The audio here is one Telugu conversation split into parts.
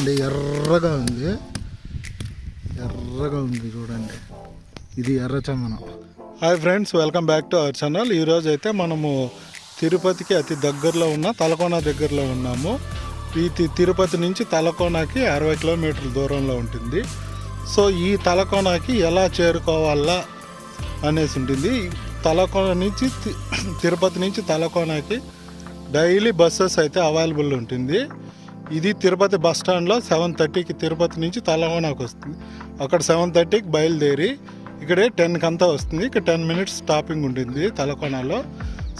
చూడండి ఎర్రగా ఉంది. ఎర్రగా ఉంది చూడండి. ఇది ఎర్రచందనం hi friends welcome back to our channel ఈరోజు అయితే మనము తిరుపతికి అతి దగ్గరలో ఉన్న తలకోన దగ్గరలో ఉన్నాము. ఈ తిరుపతి నుంచి తలకోనకి అరవై కిలోమీటర్ల దూరంలో ఉంటుంది. సో ఈ తలకోనకి ఎలా చేరుకోవాలా అనేసి ఉంటుంది. తలకోన నుంచి తిరుపతి నుంచి తలకోనకి డైలీ బస్సెస్ అయితే అవైలబుల్ ఉంటుంది. ఇది తిరుపతి బస్ స్టాండ్లో సెవెన్ థర్టీకి తిరుపతి నుంచి తలకోనకు వస్తుంది. అక్కడ సెవెన్ థర్టీకి బయలుదేరి ఇక్కడే టెన్కి అంతా వస్తుంది. ఇక్కడ టెన్ మినిట్స్ స్టాపింగ్ ఉంటుంది తలకోనలో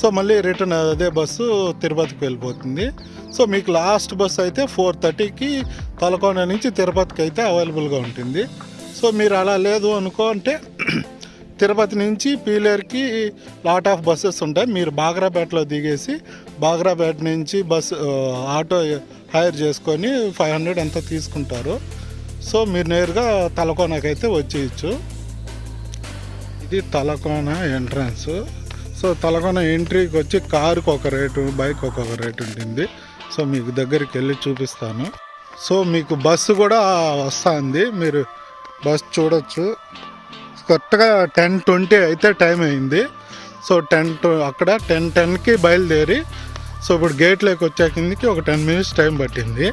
సో మళ్ళీ రిటర్న్ అదే బస్సు తిరుపతికి వెళ్ళిపోతుంది. సో మీకు లాస్ట్ బస్సు అయితే ఫోర్ థర్టీకి తలకోన నుంచి తిరుపతికి అయితే అవైలబుల్గా ఉంటుంది. సో మీరు అలా లేదు అనుకో అంటే తిరుపతి నుంచి పీలేర్కి లాట్ ఆఫ్ బస్సెస్ ఉంటాయి. మీరు బాగ్రాపేటలో దిగేసి బాగ్రాపేట నుంచి బస్ ఆటో హైర్ చేసుకొని ఫైవ్ హండ్రెడ్ ఎంత తీసుకుంటారు. సో మీరు నేరుగా తలకోనకైతే వచ్చేయచ్చు. ఇది తలకోన ఎంట్రన్స్. సో తలకోన ఎంట్రీకి వచ్చి కారుకి ఒక రేటు బైక్ ఒక్కొక్క రేటు ఉంటుంది. సో మీకు దగ్గరికి వెళ్ళి చూపిస్తాను. సో మీకు బస్సు కూడా వస్తుంది. మీరు బస్ చూడొచ్చు. కరెక్ట్గా టెన్ ట్వంటీ అయితే టైం అయింది. సో టెన్ అక్కడ టెన్ టెన్కి బయలుదేరి సో ఇప్పుడు గేట్లోకి వచ్చే కిందకి ఒక టెన్ మినిట్స్ టైం పట్టింది.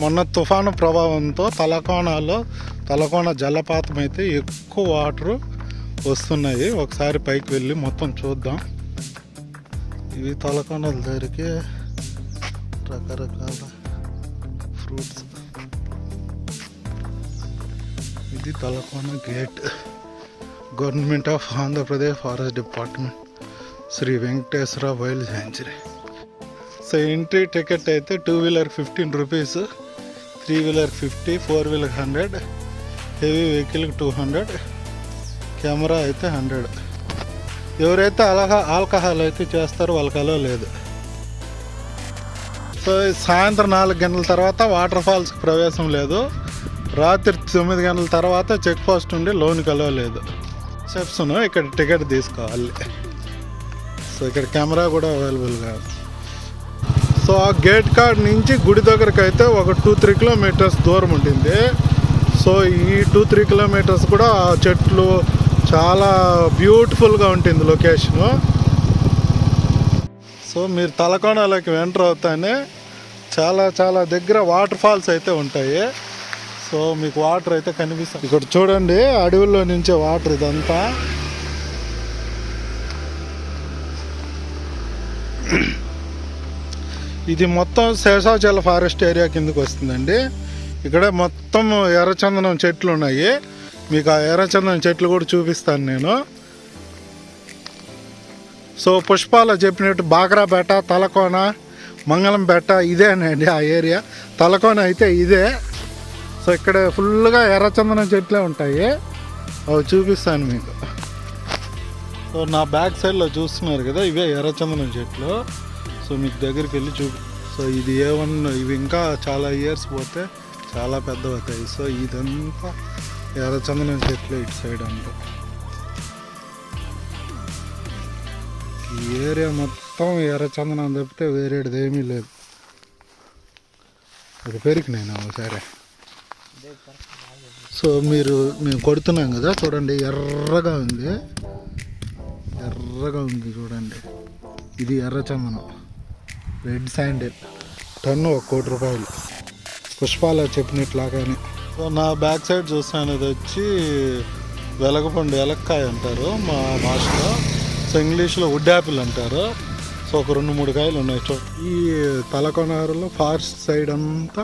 మొన్న తుఫాను ప్రభావంతో తలకోనలో తలకోన జలపాతం అయితే ఎక్కువ వాటర్ వస్తున్నాయి. ఒకసారి పైకి వెళ్ళి మొత్తం చూద్దాం. ఇవి తలకోనలు దొరికే రకరకాల ఫ్రూట్స్ ఇది Talakona gate government of Andhra Pradesh forest department Shri Venkateswara wild century so entry ticket అయితే two wheeler fifteen rupees three wheeler fifty four wheeler hundred heavy వెహికల్కి టూ హండ్రెడ్ కెమెరా అయితే హండ్రెడ్ ఎవరైతే అలహా ఆల్కహాల్ అయితే చేస్తారో వాళ్ళకి అలా లేదు. సాయంత్రం నాలుగు గంటల తర్వాత వాటర్ ఫాల్స్కి ప్రవేశం లేదు. రాత్రి తొమ్మిది గంటల తర్వాత చెక్ పోస్ట్ ఉండి లోన్ కలవలేదు. సెప్స్ను ఇక్కడ టికెట్ తీసుకోవాలి. సో ఇక్కడ కెమెరా కూడా అవైలబుల్ కాదు. సో ఆ గేట్ కార్డ్ నుంచి గుడి దగ్గరకు అయితే ఒక టూ త్రీ కిలోమీటర్స్ దూరం ఉంటుంది సో ఈ టూ త్రీ కిలోమీటర్స్ కూడా ఆ చెట్లు చాలా బ్యూటిఫుల్గా ఉంటుంది లొకేషను. సో మీరు తలకోనలోకి ఎంటర్ అవుతానే చాలా చాలా దగ్గర వాటర్ ఫాల్స్ అయితే ఉంటాయి. సో మీకు వాటర్ అయితే కనిపిస్తుంది ఇక్కడ చూడండి అడవుల్లో నుంచే వాటర్ ఇదంతా. ఇది మొత్తం శేషాచల ఫారెస్ట్ ఏరియా కిందకి వస్తుందండి. ఇక్కడ మొత్తం ఎర్రచందనం చెట్లు ఉన్నాయి. మీకు ఆ ఎర్రచందనం చెట్లు కూడా చూపిస్తాను నేను. సో పుష్పాల చెప్పినట్టు బాగ్రాపేట తలకోన మంగళంపేట ఇదేనండి ఆ ఏరియా. తలకోన అయితే ఇదే. సో ఇక్కడ ఫుల్గా ఎర్రచందనం చెట్లే ఉంటాయి. అవి చూపిస్తాను మీకు. సో నా బ్యాక్ సైడ్లో చూస్తున్నారు కదా ఇవే ఎర్రచందనం చెట్లు. సో మీకు దగ్గరికి వెళ్ళి చూపి సో ఇది ఏమన్నా ఇవి ఇంకా చాలా ఇయర్స్ పోతే చాలా పెద్ద అవుతాయి సో ఇదంతా ఎర్రచందనం చెట్లు ఇటు సైడ్ అంతా. ఈ ఏరియా మొత్తం మొత్తం ఎర్రచందనం తప్పితే వేరేది ఏమీ లేదు. అది నేను ఒకసారి సో మీరు మేము కొడుతున్నాం కదా చూడండి ఎర్రగా ఉంది. ఎర్రగా ఉంది చూడండి. ఇది ఎర్రచందనం రెడ్ శాండిల్ టన్ను ఒక కోటి రూపాయలు. పుష్పాల చెప్పినట్లాగానే. సో నా బ్యాక్ సైడ్ చూస్తాను ఇది వచ్చి వెలగపండు ఎలక్కాయ అంటారు మా భాషలో. సో ఇంగ్లీష్లో వుడ్ యాపిల్ అంటారు. సో ఒక రెండు మూడు కాయలు ఉన్నాయి. చూ ఈ తలకొనారులో ఫారెస్ట్ సైడ్ అంతా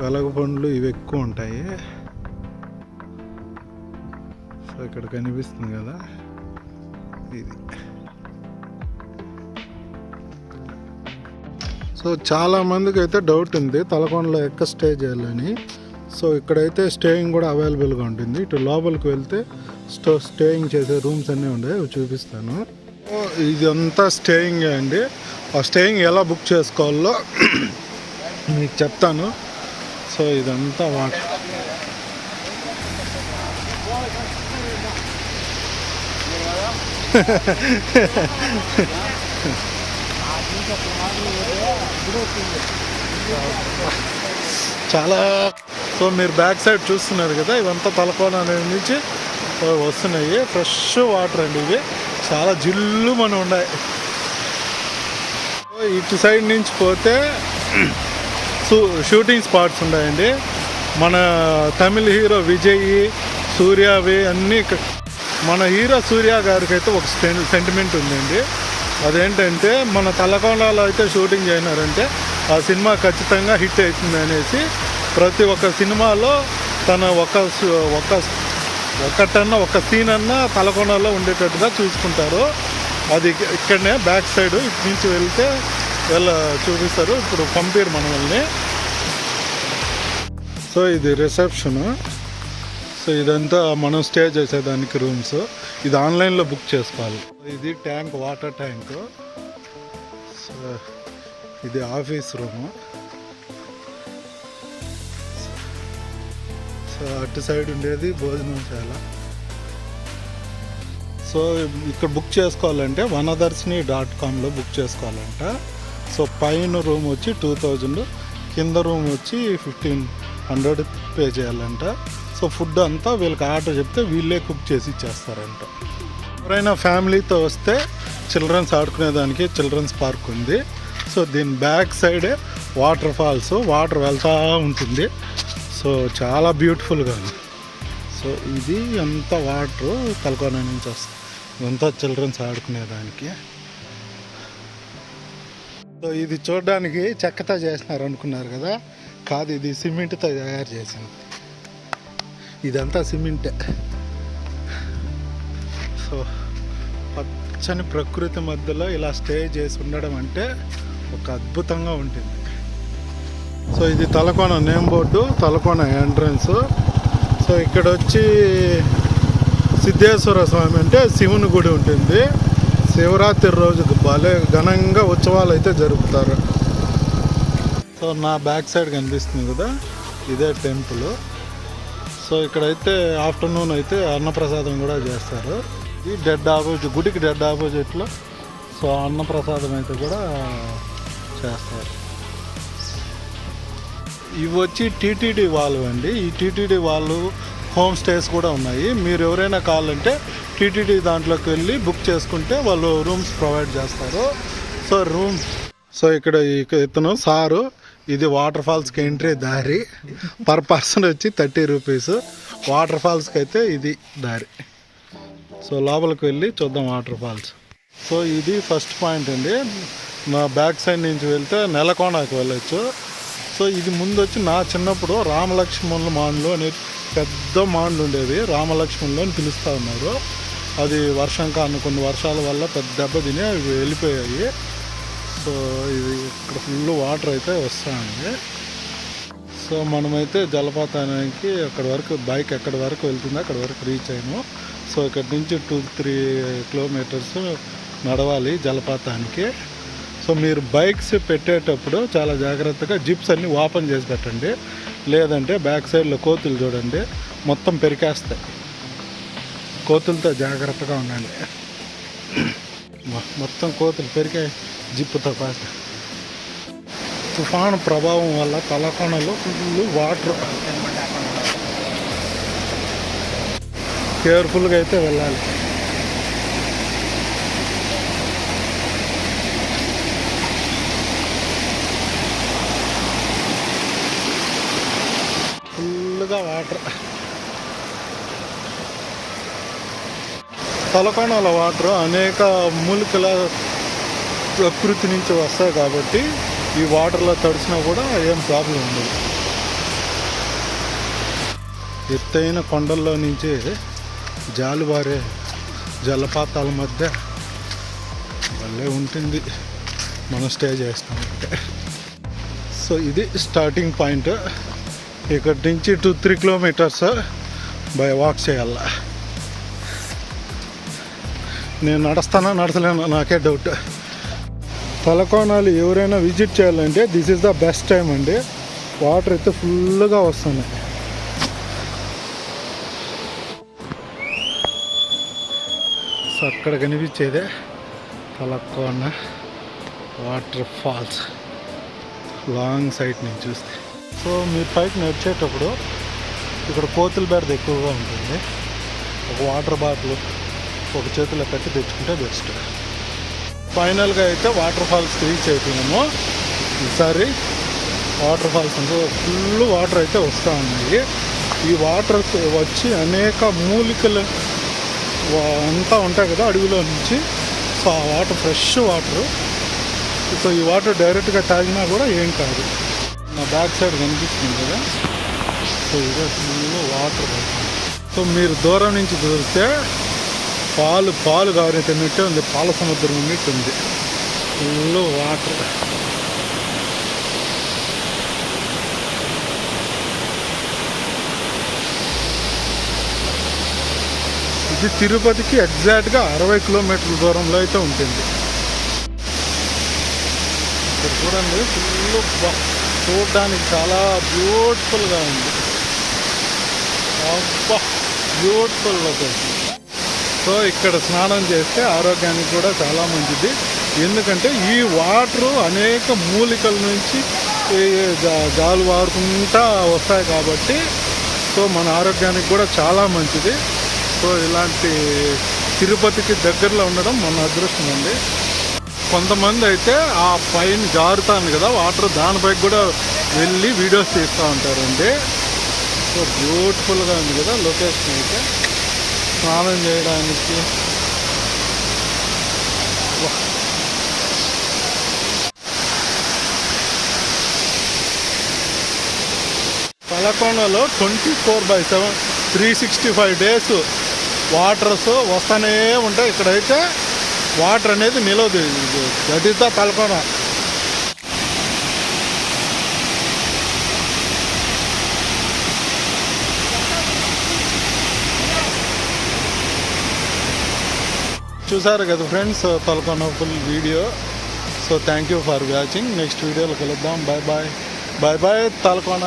వెలగపండ్లు ఇవి ఎక్కువ ఉంటాయి. సో ఇక్కడ కనిపిస్తుంది కదా ఇది. సో చాలా మందికి అయితే డౌట్ ఉంది తలకోనలో ఎక్క స్టే చేయాలని. సో ఇక్కడైతే స్టేయింగ్ కూడా అవైలబుల్గా ఉంటుంది. ఇటు లోపలికి వెళ్తే స్టో స్టేయింగ్ చేసే రూమ్స్ అన్నీ ఉన్నాయి అవి చూపిస్తాను. ఇదంతా స్టేయింగ్ అండి. ఆ స్టేయింగ్ ఎలా బుక్ చేసుకోవాలో మీకు చెప్తాను. సో ఇదంతా వాటర్ చాలా సో మీరు బ్యాక్ సైడ్ చూస్తున్నారు కదా ఇవంతా తలకోన అనేది నుంచి వస్తున్నాయి. ఫ్రెష్ వాటర్ అండి ఇవి చాలా జిల్లు మన ఉన్నాయి ఇటు సైడ్ నుంచి పోతే షూటింగ్ స్పాట్స్ ఉన్నాయండి. మన తమిళ హీరో విజయ్ సూర్యవి అన్నీ మన హీరో సూర్య గారికి అయితే ఒక సెంటిమెంట్ ఉందండి. అదేంటంటే మన తలకొండలో అయితే షూటింగ్ చేసినారంటే ఆ సినిమా ఖచ్చితంగా హిట్ అవుతుంది అనేసి ప్రతి ఒక్క సినిమాలో తన ఒక సు- ఒక ఒకటన్నా ఒక సీన్ అన్నా తలకొండలో ఉండేటట్టుగా చూసుకుంటారు. అది ఇక్కడనే బ్యాక్ సైడ్ ఇటు నుంచి వెళ్తే వెళ్ళ చూపిస్తారు. ఇప్పుడు పంపారు మనల్ని. సో ఇది రిసెప్షన్. సో ఇదంతా మనం స్టే చేసేదానికి రూమ్స్. ఇది ఆన్లైన్లో బుక్ చేసుకోవాలి. ఇది ట్యాంక్ వాటర్ ట్యాంక్. సో ఇది ఆఫీస్ రూమ్. సో అటు సైడ్ ఉండేది భోజనశాల సో ఇక్కడ బుక్ చేసుకోవాలంటే వనదర్శిని డాట్ కామ్లో బుక్ చేసుకోవాలంట. సో పైన రూమ్ వచ్చి టూ థౌజండ్ కింద రూమ్ వచ్చి ఫిఫ్టీన్ హండ్రెడ్ పే చేయాలంట. సో ఫుడ్ అంతా వీళ్ళకి ఆర్డర్ చెప్తే వీళ్ళే కుక్ చేసి ఇచ్చేస్తారంట. ఎవరైనా ఫ్యామిలీతో వస్తే చిల్డ్రన్స్ ఆడుకునేదానికి చిల్డ్రన్స్ పార్క్ ఉంది. సో దీని బ్యాక్ సైడే వాటర్ ఫాల్స్ వాటర్ వెళ్తూ ఉంటుంది. సో చాలా బ్యూటిఫుల్గా ఉంది. సో ఇది అంత వాటర్ తలకోన నుంచి వస్తుంది ఇదంతా చిల్డ్రన్స్ ఆడుకునేదానికి. సో ఇది చూడడానికి చెక్కతో చేసినారు అనుకున్నారు కదా? కాదు ఇది సిమెంట్తో తయారు చేసింది. ఇదంతా సిమెంటే. సో పచ్చని ప్రకృతి మధ్యలో ఇలా స్టే చేసి ఉండడం అంటే ఒక అద్భుతంగా ఉంటుంది. సో ఇది Talakona name board Talakona entrance. So ఇక్కడ వచ్చి సిద్ధేశ్వర స్వామి అంటే శివుని గుడి ఉంటుంది. శివరాత్రి రోజు భలే ఘనంగా ఉత్సవాలు అయితే జరుపుతారు. సో నా బ్యాక్ సైడ్ కనిపిస్తుంది కదా ఇదే టెంపుల్. సో ఇక్కడైతే ఆఫ్టర్నూన్ అయితే అన్నప్రసాదం కూడా చేస్తారు. ఇది డెడ్ ఆపోజిట్ గుడికి డెడ్ ఆపోజిట్లో సో అన్నప్రసాదం అయితే కూడా చేస్తారు. ఇవి వచ్చి టీటీడీ వాళ్ళు అండి. ఈ టీటీడీ వాళ్ళు హోమ్ స్టేస్ కూడా ఉన్నాయి. మీరు ఎవరైనా కావాలంటే టీటీడీ దాంట్లోకి వెళ్ళి బుక్ చేసుకుంటే వాళ్ళు రూమ్స్ ప్రొవైడ్ చేస్తారు. సో రూమ్ సో ఇక్కడ ఇక ఇతను సారు ఇది వాటర్ ఫాల్స్కి ఎంట్రీ దారి. పర్ పర్సన్ వచ్చి థర్టీ రూపీస్. వాటర్ ఫాల్స్కి అయితే ఇది దారి. సో లోపలికి వెళ్ళి చూద్దాం వాటర్ ఫాల్స్. సో ఇది ఫస్ట్ పాయింట్ అండి. నా బ్యాక్ సైడ్ నుంచి వెళ్తే నెలకొండకు వెళ్ళొచ్చు. సో ఇది ముందు వచ్చి నా చిన్నప్పుడు రామలక్ష్మణుల మాండ్లు అనే పెద్ద మాండ్లు ఉండేది రామలక్ష్మణులు అని పిలుస్తూ ఉన్నారు. అది వర్షం కాను కొన్ని వర్షాల వల్ల పెద్ద దెబ్బ తిని అవి వెళ్ళిపోయాయి. సో ఇది ఇక్కడ ఫుల్ వాటర్ అయితే వస్తుంది సో మనమైతే జలపాతానికి అక్కడ వరకు బైక్ ఎక్కడి వరకు వెళ్తుందో అక్కడ వరకు రీచ్ అయ్యాము సో ఇక్కడ నుంచి టూ త్రీ కిలోమీటర్స్ నడవాలి జలపాతానికి. సో మీరు బైక్స్ పెట్టేటప్పుడు చాలా జాగ్రత్తగా జిప్స్ అన్ని ఓపెన్ చేసి పెట్టండి. లేదంటే బ్యాక్ సైడ్లో కోతులు చూడండి. మొత్తం పెరికేస్తాయి. కోతులతో జాగ్రత్తగా ఉండండి. మొత్తం కోతులు పెరికాయి జిప్పుతో పాటు. తుఫాను ప్రభావం వల్ల తలకోనలో ఫుల్ వాటర్. కేర్ఫుల్గా అయితే వెళ్ళాలి ఫుల్గా వాటర్ తలకోణాల వాటర్ అనేక మూలికల ప్రకృతి నుంచి వస్తాయి కాబట్టి ఈ వాటర్లో తడిసినా కూడా ఏం ప్రాబ్లం ఉండదు. ఎత్తైన కొండల్లో నుంచి జాలువారే జలపాతాల మధ్య భలే ఉంటుంది. మనం స్టే చేస్తామంటే సో ఇది స్టార్టింగ్ పాయింట్ ఇక్కడి నుంచి two three kilometres by walk చేయాల. నేను నడుస్తానా నడచలేను? నాకే డౌట్ తలకోనాలు ఎవరైనా విజిట్ చేయాలంటే this is the best time అండి. వాటర్ అయితే ఫుల్గా వస్తున్నాయి సో అక్కడ కనిపించేదే Talakona water falls long side నుంచి చూస్తే. సో మీరు పైకి నడిచేటప్పుడు ఇక్కడ కోతుల బెడద ఎక్కువగా ఉంటుంది. ఒక వాటర్ బాటిల్ ఒక చేతిలో కట్టి తెచ్చుకుంటే బెస్ట్. ఫైనల్గా అయితే వాటర్ ఫాల్స్ రీచ్ అయిపోయినాము. ఈసారి వాటర్ ఫాల్స్ అంటే ఫుల్ వాటర్ అయితే వస్తూ ఉన్నాయి. ఈ వాటర్ వచ్చి అనేక మూలికలు అంతా ఉంటాయి కదా అడవిలో నుంచి. సో ఆ వాటర్ ఫ్రెష్ వాటర్. సో ఈ వాటర్ డైరెక్ట్గా తాగినా కూడా ఏం కాదు. నా బ్యాక్ సైడ్ కనిపిస్తుంది కదా? సో ఇదే ఫుల్ వాటర్ సో మీరు దూరం నుంచి చూస్తే పాలు పాలు గారెట్టినట్టే ఉంది పాల సముద్రం ఉన్నట్టు ఉంది ఫుల్ వాటర్ ఇది తిరుపతికి ఎగ్జాక్ట్గా అరవై కిలోమీటర్ల దూరంలో అయితే ఉంటుంది. ఇక్కడ చూడండి ఫుల్ చూడడానికి చాలా బ్యూటిఫుల్గా ఉంది. అబ్బా! Beautiful location. సో ఇక్కడ స్నానం చేస్తే ఆరోగ్యానికి కూడా చాలా మంచిది. ఎందుకంటే ఈ వాటర్ అనేక మూలికల నుంచి ఈ జాలు వారుకుంటా వస్తాయి కాబట్టి సో మన ఆరోగ్యానికి కూడా చాలా మంచిది. సో ఇలాంటి తిరుపతికి దగ్గరలో ఉండడం మన అదృష్టం అండి. కొంతమంది అయితే ఆ పైన జారుతాను కదా వాటర్ దానిపై కూడా వెళ్ళి వీడియోస్ తీస్తూ ఉంటారండి. సో బ్యూటిఫుల్గా ఉంది కదా లొకేషన్ అయితే. స్నానం చేయడానికి. వా. Twenty four by seven three sixty five days waters వస్తూనే ఉంటాయి. ఇక్కడైతే వాటర్ అనేది నిలవదు దట్ ఈస్ ద చూసారు కదా friends Talakona full video. So thank you for watching. Next వీడియోలో కలుద్దాం. Bye bye bye bye Talakona